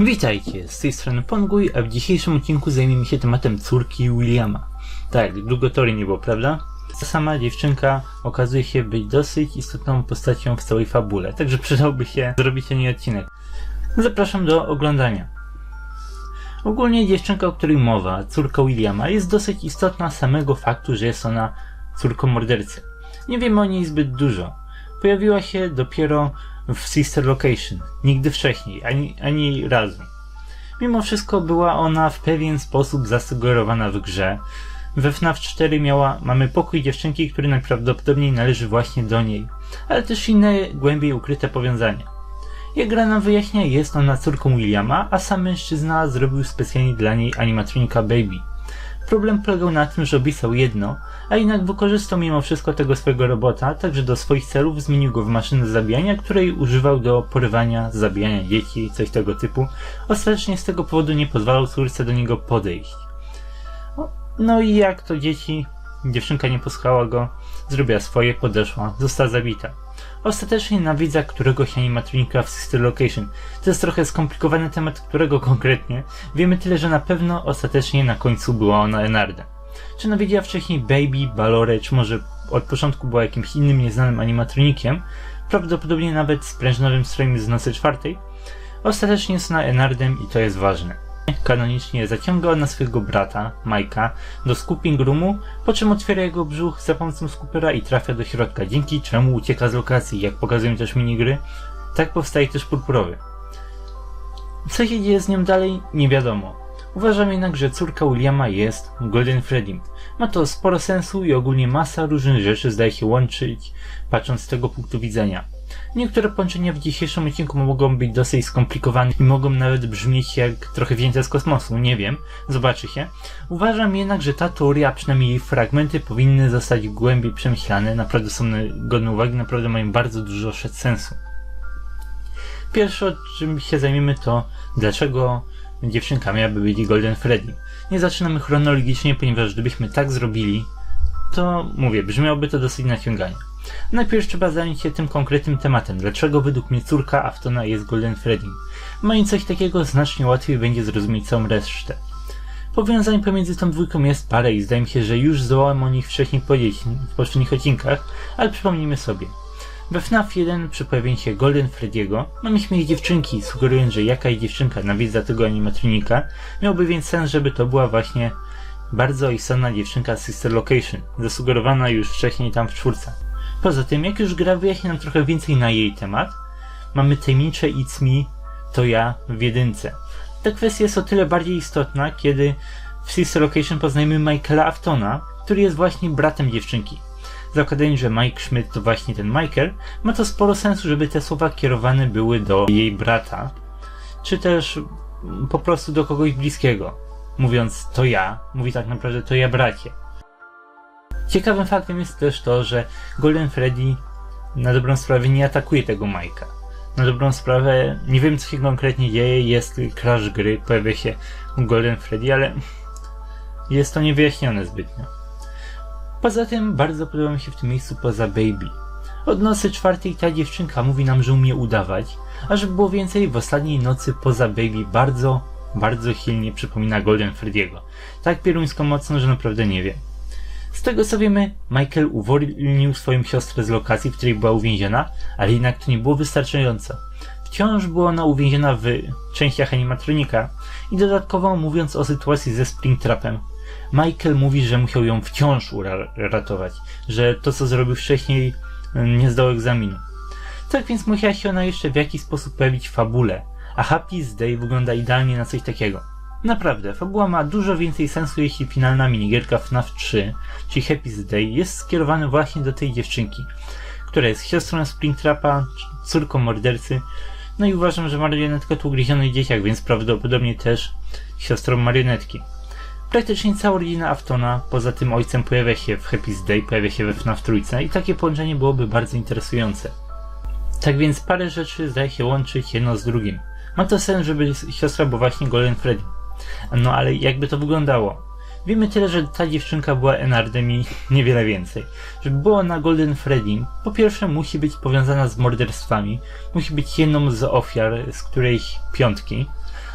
Witajcie, z tej strony Ponguj, a w dzisiejszym odcinku zajmiemy się tematem córki Williama. Tak, długo tory nie było, prawda? Ta sama dziewczynka okazuje się być dosyć istotną postacią w całej fabule, także przydałby się zrobić niej odcinek. Zapraszam do oglądania. Ogólnie dziewczynka, o której mowa, córka Williama, jest dosyć istotna samego faktu, że jest ona córką mordercy. Nie wiemy o niej zbyt dużo. Pojawiła się dopiero w Sister Location, nigdy wcześniej, ani, ani razu. Mimo wszystko była ona w pewien sposób zasugerowana w grze. We FNAF 4 miała, mamy pokój dziewczynki, który najprawdopodobniej należy właśnie do niej, ale też inne głębiej ukryte powiązania. Jak gra wyjaśnia, jest ona córką Williama, a sam mężczyzna zrobił specjalnie dla niej animatronika Baby. Problem polegał na tym, że opisał jedno, a jednak wykorzystał mimo wszystko tego swojego robota, także do swoich celów zmienił go w maszynę zabijania, której używał do porywania, zabijania dzieci, coś tego typu. Ostatecznie z tego powodu nie pozwalał córce do niego podejść. No i jak to dzieci, dziewczynka nie posłuchała go, zrobiła swoje, podeszła, została zabita. Ostatecznie na widza któregoś animatronika w Sister Location. To jest trochę skomplikowany temat, którego konkretnie. Wiemy tyle, że na pewno ostatecznie na końcu była ona Enardem. Czy nawiedziła wcześniej Baby, Balore, czy może od początku była jakimś innym nieznanym animatronikiem, prawdopodobnie nawet sprężynowym strojem z nocy czwartej, ostatecznie jest ona Enardem i to jest ważne. Kanonicznie zaciąga ona swojego brata, Majka, do scooping roomu, po czym otwiera jego brzuch za pomocą skupera i trafia do środka, dzięki czemu ucieka z lokacji, jak pokazują też minigry. Tak powstaje też purpurowy. Co się dzieje z nią dalej, nie wiadomo. Uważam jednak, że córka Williama jest Golden Freddym. Ma to sporo sensu i ogólnie masa różnych rzeczy zdaje się łączyć, patrząc z tego punktu widzenia. Niektóre połączenia w dzisiejszym odcinku mogą być dosyć skomplikowane i mogą nawet brzmieć jak trochę wzięte z kosmosu, nie wiem, zobaczy się. Uważam jednak, że ta teoria, a przynajmniej jej fragmenty powinny zostać głębiej przemyślane, naprawdę są godne uwagi, naprawdę mają bardzo dużo sensu. Pierwsze, czym się zajmiemy, to dlaczego dziewczynka miałaby być Golden Freddy. Nie zaczynamy chronologicznie, ponieważ gdybyśmy tak zrobili, to mówię, brzmiałoby to dosyć naciąganie. Najpierw trzeba zająć się tym konkretnym tematem, dlaczego według mnie córka Aftona jest Golden Freddy. Mając coś takiego, znacznie łatwiej będzie zrozumieć całą resztę. Powiązań pomiędzy tą dwójką jest parę i zdaje mi się, że już zdołałem o nich wcześniej powiedzieć w poprzednich odcinkach, ale przypomnijmy sobie. We FNAF 1 przy pojawieniu się Golden Freddy'ego mamy śmiech dziewczynki, sugerując, że jakaś dziewczynka nawiedza tego animatronika, miałby więc sens, żeby to była właśnie bardzo istotna dziewczynka Sister Location, zasugerowana już wcześniej tam w czwórce. Poza tym, jak już gra wyjaśni nam trochę więcej na jej temat, mamy tajemnicze It's Me, to ja w jedynce. Ta kwestia jest o tyle bardziej istotna, kiedy w Sister Location poznajemy Michaela Aftona, który jest właśnie bratem dziewczynki. Zakładając, że Mike Schmidt to właśnie ten Michael, ma to sporo sensu, żeby te słowa kierowane były do jej brata, czy też po prostu do kogoś bliskiego. Mówiąc to ja, mówi tak naprawdę to ja bracie. Ciekawym faktem jest też to, że Golden Freddy na dobrą sprawę nie atakuje tego Majka. Na dobrą sprawę nie wiem co się konkretnie dzieje, jest crash gry, pojawia się Golden Freddy, ale jest to niewyjaśnione zbytnio. Poza tym bardzo podoba mi się w tym miejscu poza Baby. Od nocy czwartej ta dziewczynka mówi nam, że umie udawać, a żeby było więcej, w ostatniej nocy poza Baby bardzo, bardzo silnie przypomina Golden Freddy'ego. Tak pieruńsko mocno, że naprawdę nie wiem. Z tego co wiemy, Michael uwolnił swoją siostrę z lokacji, w której była uwięziona, ale jednak to nie było wystarczająco. Wciąż była ona uwięziona w częściach animatronika i dodatkowo mówiąc o sytuacji ze Springtrapem, Michael mówi, że musiał ją wciąż uratować, że to co zrobił wcześniej nie zdał egzaminu. Tak więc musiała się ona jeszcze w jakiś sposób pojawić w fabule, a Happy's Day wygląda idealnie na coś takiego. Naprawdę, fabuła ma dużo więcej sensu, jeśli finalna minigierka FNAF 3, czyli Happy's Day, jest skierowana właśnie do tej dziewczynki, która jest siostrą Springtrapa, córką mordercy, no i uważam, że marionetka to ugryziony dzieciak, więc prawdopodobnie też siostrą marionetki. Praktycznie cała rodzina Aftona, poza tym ojcem pojawia się w Happy's Day, pojawia się we FNAF trójce i takie połączenie byłoby bardzo interesujące. Tak więc parę rzeczy zdaje się łączyć jedno z drugim. Ma to sens, żeby siostra była właśnie Golden Freddy. No ale jakby to wyglądało? Wiemy tyle, że ta dziewczynka była Enardem i niewiele więcej. Żeby było na Golden Freddy, po pierwsze musi być powiązana z morderstwami, musi być jedną z ofiar z którejś piątki,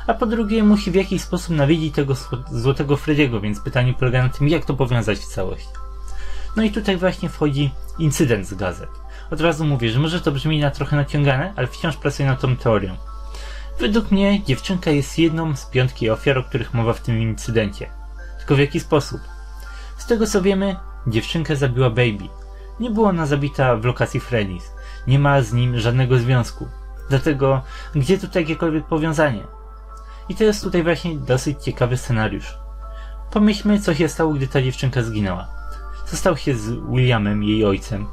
a po drugie musi w jakiś sposób nawiedzić tego zł- złotego Frediego, więc pytanie polega na tym, jak to powiązać w całość. No i tutaj właśnie wchodzi incydent z gazet. Od razu mówię, że może to brzmi na trochę naciągane, ale wciąż pracuję nad tą teorią. Według mnie dziewczynka jest jedną z piątki ofiar, o których mowa w tym incydencie. Tylko w jaki sposób? Z tego co wiemy, dziewczynkę zabiła Baby. Nie była ona zabita w lokacji Freddy's. Nie ma z nim żadnego związku. Dlatego, gdzie tutaj jakiekolwiek powiązanie? I to jest tutaj właśnie dosyć ciekawy scenariusz. Pomyślmy, co się stało, gdy ta dziewczynka zginęła. Co się z Williamem, jej ojcem?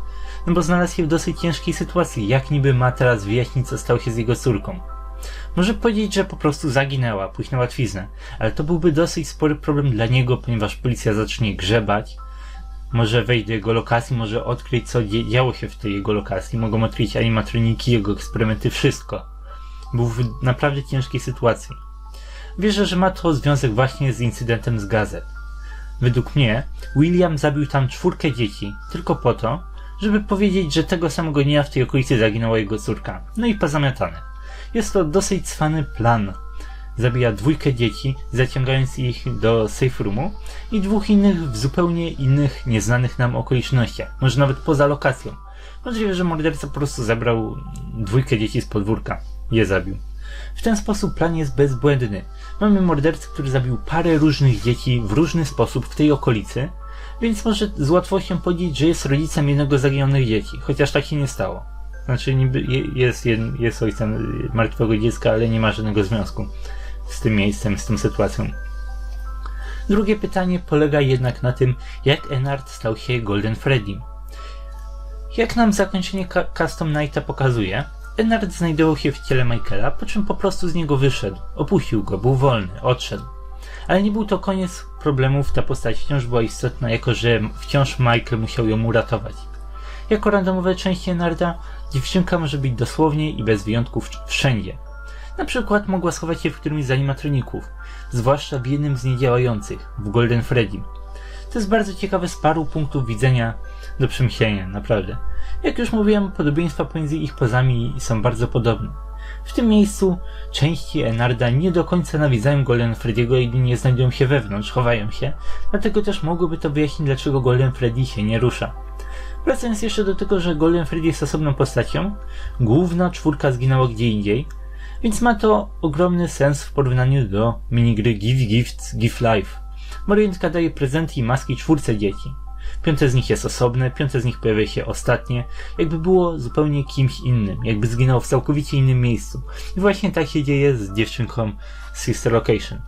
No bo znalazł się w dosyć ciężkiej sytuacji. Jak niby ma teraz wyjaśnić, co stało się z jego córką? Może powiedzieć, że po prostu zaginęła, pójść na łatwiznę, ale to byłby dosyć spory problem dla niego, ponieważ policja zacznie grzebać, może wejść do jego lokacji, może odkryć, co działo się w tej jego lokacji, mogą odkryć animatroniki, jego eksperymenty, wszystko. Był w naprawdę ciężkiej sytuacji. Wierzę, że ma to związek właśnie z incydentem z gazet. Według mnie, William zabił tam czwórkę dzieci, tylko po to, żeby powiedzieć, że tego samego dnia w tej okolicy zaginęła jego córka. No i pozamiatane. Jest to dosyć cwany plan. Zabija dwójkę dzieci, zaciągając ich do safe roomu i dwóch innych w zupełnie innych, nieznanych nam okolicznościach, może nawet poza lokacją. Możliwe, że morderca po prostu zabrał dwójkę dzieci z podwórka. Je zabił. W ten sposób plan jest bezbłędny. Mamy mordercę, który zabił parę różnych dzieci w różny sposób w tej okolicy, więc może z łatwością powiedzieć, że jest rodzicem jednego z zaginionych dzieci, chociaż tak się nie stało. Znaczy niby je- jest, jest ojcem martwego dziecka, ale nie ma żadnego związku z tym miejscem, z tą sytuacją. Drugie pytanie polega jednak na tym, jak Enard stał się Golden Freddym. Jak nam zakończenie Custom Nighta pokazuje, Enard znajdował się w ciele Michaela, po czym po prostu z niego wyszedł, opuścił go, był wolny, odszedł. Ale nie był to koniec problemów, ta postać wciąż była istotna, jako że wciąż Michael musiał ją uratować. Jako randomowe części Enarda, dziewczynka może być dosłownie i bez wyjątków wszędzie. Na przykład mogła schować się w którymś z animatroników, zwłaszcza w jednym z niedziałających, w Golden Freddy. To jest bardzo ciekawe z paru punktów widzenia do przemyślenia, naprawdę. Jak już mówiłem, podobieństwa pomiędzy ich pozami są bardzo podobne. W tym miejscu części Enarda nie do końca nawiedzają Golden Freddy'ego, jedynie znajdują się wewnątrz, chowają się, dlatego też mogłoby to wyjaśnić, dlaczego Golden Freddy się nie rusza. Wracając jeszcze do tego, że Golden Freddy jest osobną postacią, główna czwórka zginęła gdzie indziej, więc ma to ogromny sens w porównaniu do minigry Give Gifts, Give Life. Marionetka daje prezenty i maski czwórce dzieci. Piąte z nich jest osobne, piąte z nich pojawia się ostatnie, jakby było zupełnie kimś innym, jakby zginęło w całkowicie innym miejscu. I właśnie tak się dzieje z dziewczynką Sister Location.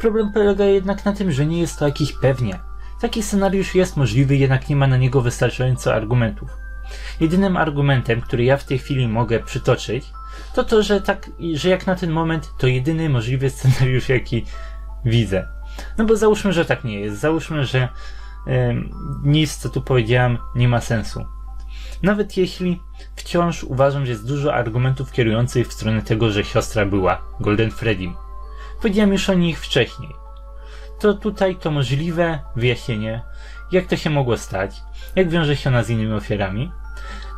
Problem polega jednak na tym, że nie jest to jakiś pewniak. Taki scenariusz jest możliwy, jednak nie ma na niego wystarczająco argumentów. Jedynym argumentem, który ja w tej chwili mogę przytoczyć, to to, że tak, że jak na ten moment to jedyny możliwy scenariusz, jaki widzę. No bo załóżmy, że tak nie jest. Załóżmy, że em, nic, co tu powiedziałem, nie ma sensu. Nawet jeśli wciąż uważam, że jest dużo argumentów kierujących w stronę tego, że siostra była Golden Freddym. Powiedziałem już o nich wcześniej. To tutaj to możliwe wyjaśnienie, jak to się mogło stać, jak wiąże się ona z innymi ofiarami.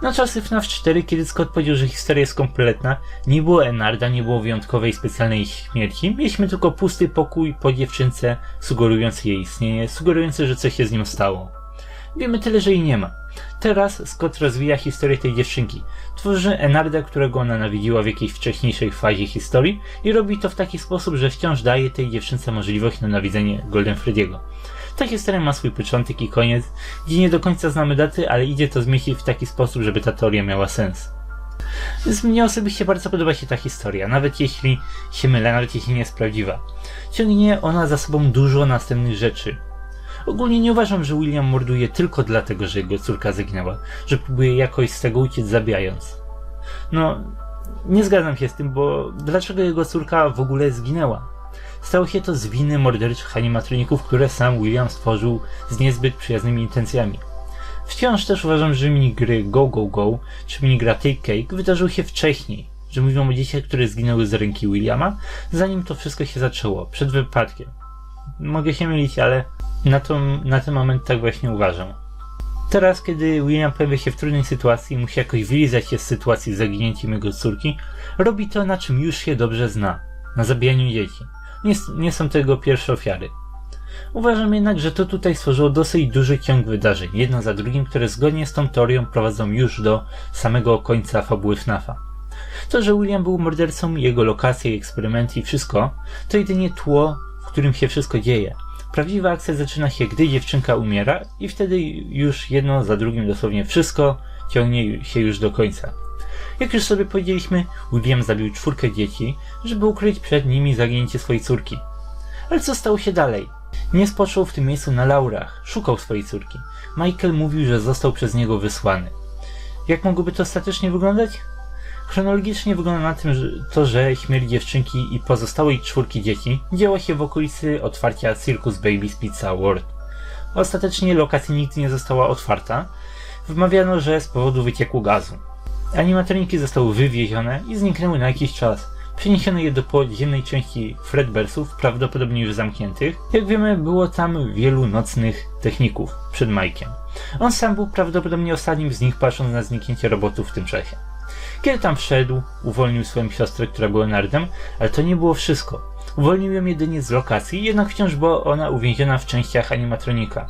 Na czasy FNAF 4, kiedy Scott powiedział, że historia jest kompletna, nie było Enarda, nie było wyjątkowej specjalnej śmierci, mieliśmy tylko pusty pokój po dziewczynce, sugerujący jej istnienie, sugerujący, że coś się z nią stało. Wiemy tyle, że jej nie ma. Teraz Scott rozwija historię tej dziewczynki. Tworzy Enarda, którego ona nawiedziła w jakiejś wcześniejszej fazie historii i robi to w taki sposób, że wciąż daje tej dziewczynce możliwość na nawiedzenie Golden Freddy'ego. Ta historia ma swój początek i koniec, gdzie nie do końca znamy daty, ale idzie to zmieścić w taki sposób, żeby ta teoria miała sens. Więc mnie osobiście bardzo podoba się ta historia, nawet jeśli się mylę, nawet jeśli nie jest prawdziwa. Ciągnie ona za sobą dużo następnych rzeczy. Ogólnie nie uważam, że William morduje tylko dlatego, że jego córka zaginęła, że próbuje jakoś z tego uciec zabijając. No, nie zgadzam się z tym, bo dlaczego jego córka w ogóle zginęła? Stało się to z winy morderczych animatroników, które sam William stworzył z niezbyt przyjaznymi intencjami. Wciąż też uważam, że minigry Go Go Go czy minigra Take Cake wydarzył się wcześniej, że mówią o dzieciach, które zginęły z ręki Williama, zanim to wszystko się zaczęło, przed wypadkiem. Mogę się mylić, ale na, to, na ten moment tak właśnie uważam. Teraz, kiedy William pojawia się w trudnej sytuacji i musi jakoś wylizać się z sytuacji z zaginięciem jego córki, robi to, na czym już się dobrze zna. Na zabijaniu dzieci. Nie, nie są tego pierwsze ofiary. Uważam jednak, że to tutaj stworzyło dosyć duży ciąg wydarzeń, jedno za drugim, które zgodnie z tą teorią prowadzą już do samego końca fabuły FNAFa. To, że William był mordercą, jego lokacje, eksperymenty i wszystko, to jedynie tło, w którym się wszystko dzieje. Prawdziwa akcja zaczyna się, gdy dziewczynka umiera i wtedy już jedno za drugim dosłownie wszystko ciągnie się już do końca. Jak już sobie powiedzieliśmy, William zabił czwórkę dzieci, żeby ukryć przed nimi zaginięcie swojej córki. Ale co stało się dalej? Nie spoczął w tym miejscu na laurach, szukał swojej córki. Michael mówił, że został przez niego wysłany. Jak mogłoby to ostatecznie wyglądać? Chronologicznie wygląda na tym że to, że śmierć dziewczynki i pozostałej czwórki dzieci działa się w okolicy otwarcia Circus Baby's Pizza World. Ostatecznie lokacja nigdy nie została otwarta. Wmawiano, że z powodu wycieku gazu. Animatroniki zostały wywiezione i zniknęły na jakiś czas. Przeniesiono je do podziemnej części Fredbearsów, prawdopodobnie już zamkniętych. Jak wiemy, było tam wielu nocnych techników przed Mike'iem. On sam był prawdopodobnie ostatnim z nich, patrząc na zniknięcie robotów w tym czasie. Kiedy tam wszedł, uwolnił swoją siostrę, która była nardem, ale to nie było wszystko. Uwolnił ją jedynie z lokacji, jednak wciąż była ona uwięziona w częściach animatronika.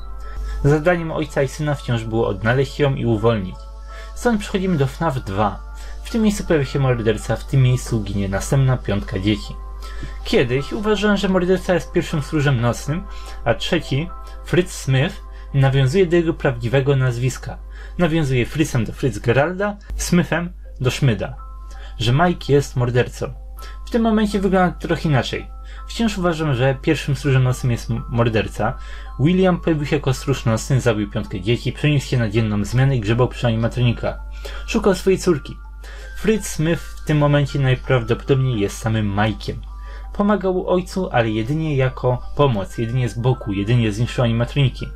Zadaniem ojca i syna wciąż było odnaleźć ją i uwolnić. Stąd przechodzimy do FNAF 2. W tym miejscu pojawia się morderca, w tym miejscu ginie następna piątka dzieci. Kiedyś uważałem, że morderca jest pierwszym stróżem nocnym, a trzeci, Fritz Smith, nawiązuje do jego prawdziwego nazwiska. Nawiązuje Fritzem do Fritz Geralda, Smithem do Schmida. Że Mike jest mordercą. W tym momencie wygląda trochę inaczej. Wciąż uważam, że pierwszym stróżem nocnym jest morderca. William pojawił się jako stróż nocny, zabił piątkę dzieci, przeniósł się na dzienną zmianę i grzebał przy animatronika. Szukał swojej córki. Fritz Smith w tym momencie najprawdopodobniej jest samym Mike'iem. Pomagał ojcu, ale jedynie jako pomoc, jedynie z boku, jedynie zniszczył animatroniki.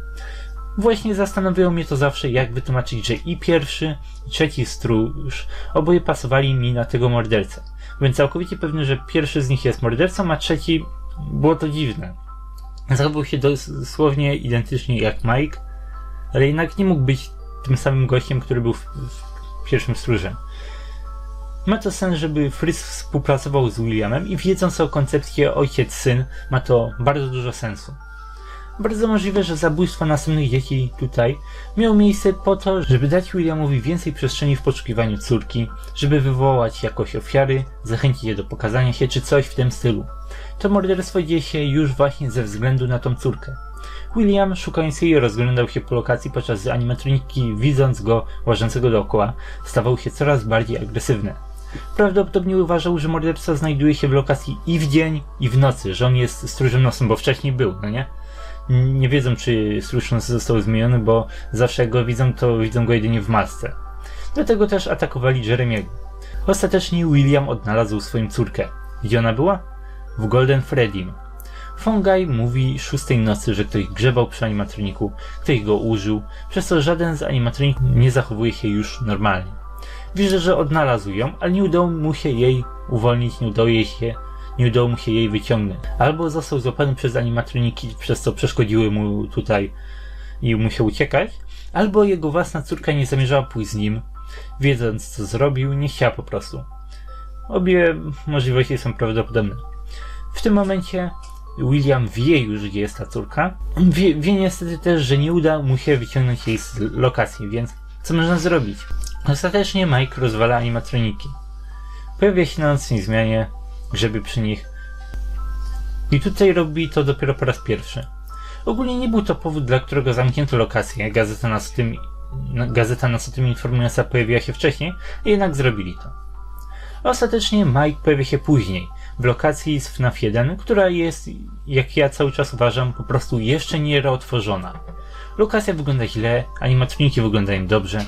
Właśnie zastanawiało mnie to zawsze, jak wytłumaczyć, że i pierwszy, i trzeci stróż oboje pasowali mi na tego mordercę. Byłem całkowicie pewny, że pierwszy z nich jest mordercą, a trzeci było to dziwne. Zachował się dosłownie identycznie jak Mike, ale jednak nie mógł być tym samym gościem, który był w, w pierwszym stróżem. Ma to sens, żeby Fritz współpracował z Williamem i wiedząc o koncepcji ojciec-syn, ma to bardzo dużo sensu. Bardzo możliwe, że zabójstwo następnych dzieci tutaj miało miejsce po to, żeby dać Williamowi więcej przestrzeni w poszukiwaniu córki, żeby wywołać jakoś ofiary, zachęcić je do pokazania się czy coś w tym stylu. To morderstwo dzieje się już właśnie ze względu na tą córkę. William, szukając jej, rozglądał się po lokacji, podczas animatroniki, widząc go łażącego dookoła, stawał się coraz bardziej agresywne. Prawdopodobnie uważał, że morderca znajduje się w lokacji i w dzień, i w nocy, że on jest stróżem nosem, bo wcześniej był, no nie? Nie wiedzą, czy nosy został zmieniony, bo zawsze jak go widzą, to widzą go jedynie w masce. Dlatego też atakowali Jeremiego. Ostatecznie William odnalazł swoją córkę. Gdzie ona była? W Golden Freddym. Fungi mówi szóstej nocy, że ktoś grzebał przy animatroniku, ktoś go użył, przez co żaden z animatroników nie zachowuje się już normalnie. Wierzę, że odnalazł ją, ale nie udało mu się jej uwolnić, nie udało jej się, nie udało mu się jej wyciągnąć. Albo został złapany przez animatroniki, przez co przeszkodziły mu tutaj i musiał uciekać, albo jego własna córka nie zamierzała pójść z nim, wiedząc co zrobił, nie chciała po prostu. Obie możliwości są prawdopodobne. W tym momencie William wie już, gdzie jest ta córka. Wie, wie niestety też, że nie uda mu się wyciągnąć jej z lokacji, więc co można zrobić? Ostatecznie Mike rozwala animatroniki. Pojawia się na nocnej zmianie, grzebie przy nich. I tutaj robi to dopiero po raz pierwszy. Ogólnie nie był to powód, dla którego zamknięto lokację. Gazeta nas o tym, gazeta nas o tym informująca pojawiła się wcześniej, jednak zrobili to. Ostatecznie Mike pojawia się później, w lokacji z FNAF 1, która jest, jak ja cały czas uważam, po prostu jeszcze nie reotworzona. Lokacja wygląda źle, animatroniki wyglądają dobrze.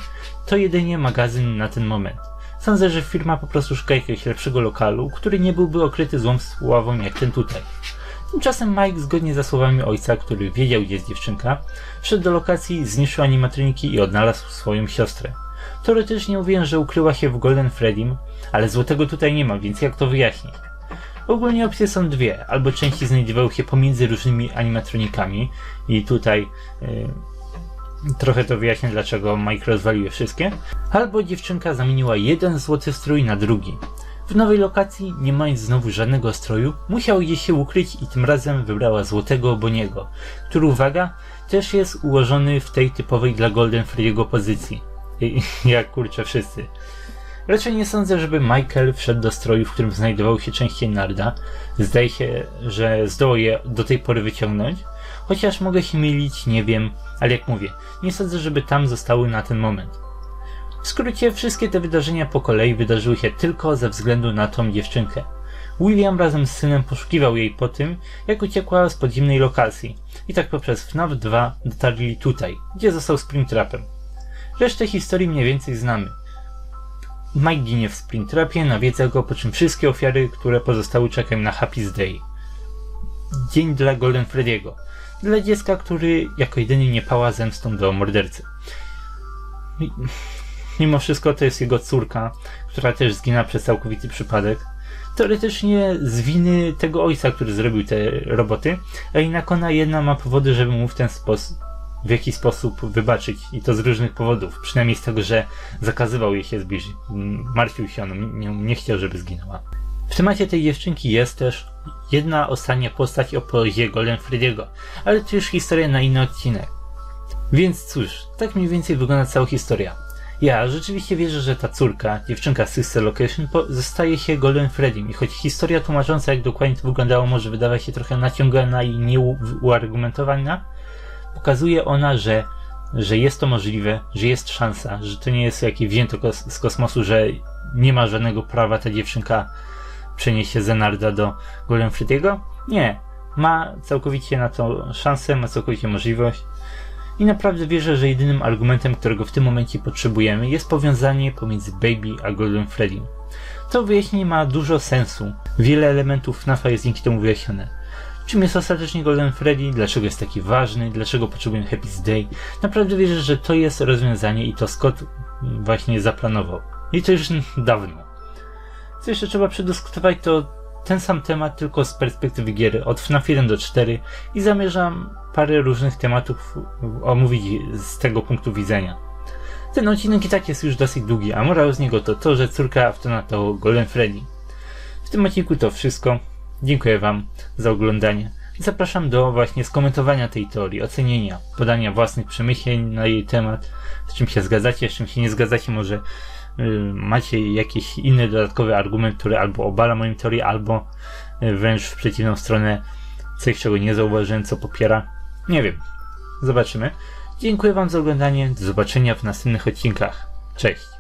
To jedynie magazyn na ten moment. Sądzę, że firma po prostu szuka jakiegoś lepszego lokalu, który nie byłby okryty złą sławą jak ten tutaj. Tymczasem Mike, zgodnie ze słowami ojca, który wiedział gdzie jest dziewczynka, wszedł do lokacji, zniszczył animatroniki i odnalazł swoją siostrę. Teoretycznie mówiłem, że ukryła się w Golden Freddym, ale złotego tutaj nie ma, więc jak to wyjaśnić? Ogólnie opcje są dwie. Albo części znajdowały się pomiędzy różnymi animatronikami i tutaj yy, trochę to wyjaśnię, dlaczego Mike rozwalił je wszystkie. Albo dziewczynka zamieniła jeden złoty strój na drugi. W nowej lokacji, nie mając znowu żadnego stroju, musiał gdzieś się ukryć i tym razem wybrała złotego Boniego, który, uwaga, też jest ułożony w tej typowej dla Golden Freddy'ego pozycji. Jak kurczę wszyscy. Raczej nie sądzę, żeby Michael wszedł do stroju, w którym znajdował się częściej Narda. Zdaje się, że zdołał je do tej pory wyciągnąć. Chociaż mogę się mylić, nie wiem, ale jak mówię, nie sądzę, żeby tam zostały na ten moment. W skrócie, wszystkie te wydarzenia po kolei wydarzyły się tylko ze względu na tą dziewczynkę. William razem z synem poszukiwał jej po tym, jak uciekła z podziemnej lokacji. I tak poprzez FNAF 2 dotarli tutaj, gdzie został Springtrapem. Resztę historii mniej więcej znamy. Mike ginie w Springtrapie, nawiedza go, po czym wszystkie ofiary, które pozostały czekają na Happy's Day. Dzień dla Golden Freddy'ego. Dla dziecka, który jako jedyny nie pała zemstą do mordercy. Mimo wszystko to jest jego córka, która też zginęła przez całkowity przypadek. Teoretycznie z winy tego ojca, który zrobił te roboty, a jednak ona jedna ma powody, żeby mu w ten sposób, w jakiś sposób wybaczyć. I to z różnych powodów. Przynajmniej z tego, że zakazywał jej się zbliżyć. Martwił się, on nie, nie chciał, żeby zginęła. W temacie tej dziewczynki jest też jedna ostatnia postać o porodzie Golden Freddy'ego, ale to już historia na inny odcinek. Więc cóż, tak mniej więcej wygląda cała historia. Ja rzeczywiście wierzę, że ta córka, dziewczynka z Sister Location, zostaje się Golden Freddym i choć historia tłumacząca jak dokładnie to wyglądało może wydawać się trochę naciągana i nieuargumentowana, pokazuje ona, że, że jest to możliwe, że jest szansa, że to nie jest jakieś wzięto z kosmosu, że nie ma żadnego prawa ta dziewczynka przenieść się Zenarda do Golden Freddy'ego. Nie. Ma całkowicie na to szansę, ma całkowicie możliwość. I naprawdę wierzę, że jedynym argumentem, którego w tym momencie potrzebujemy, jest powiązanie pomiędzy Baby a Golden Freddy. To wyjaśnienie ma dużo sensu. Wiele elementów FNAFa jest dzięki temu wyjaśnione. Czym jest ostatecznie Golden Freddy? Dlaczego jest taki ważny? Dlaczego potrzebujemy Happy's Day? Naprawdę wierzę, że to jest rozwiązanie i to Scott właśnie zaplanował. I to już dawno. Co jeszcze trzeba przedyskutować, to ten sam temat, tylko z perspektywy gier od FNAF 1 do 4 i zamierzam parę różnych tematów omówić z tego punktu widzenia. Ten odcinek i tak jest już dosyć długi, a morał z niego to to, że córka Aftona to Golden Freddy. W tym odcinku to wszystko. Dziękuję Wam za oglądanie. Zapraszam do właśnie skomentowania tej teorii, ocenienia, podania własnych przemyśleń na jej temat, z czym się zgadzacie, z czym się nie zgadzacie, może macie jakiś inny dodatkowy argument, który albo obala moją teorię, albo y, wręcz w przeciwną stronę coś, czego nie zauważyłem, co popiera. Nie wiem. Zobaczymy. Dziękuję Wam za oglądanie. Do zobaczenia w następnych odcinkach. Cześć.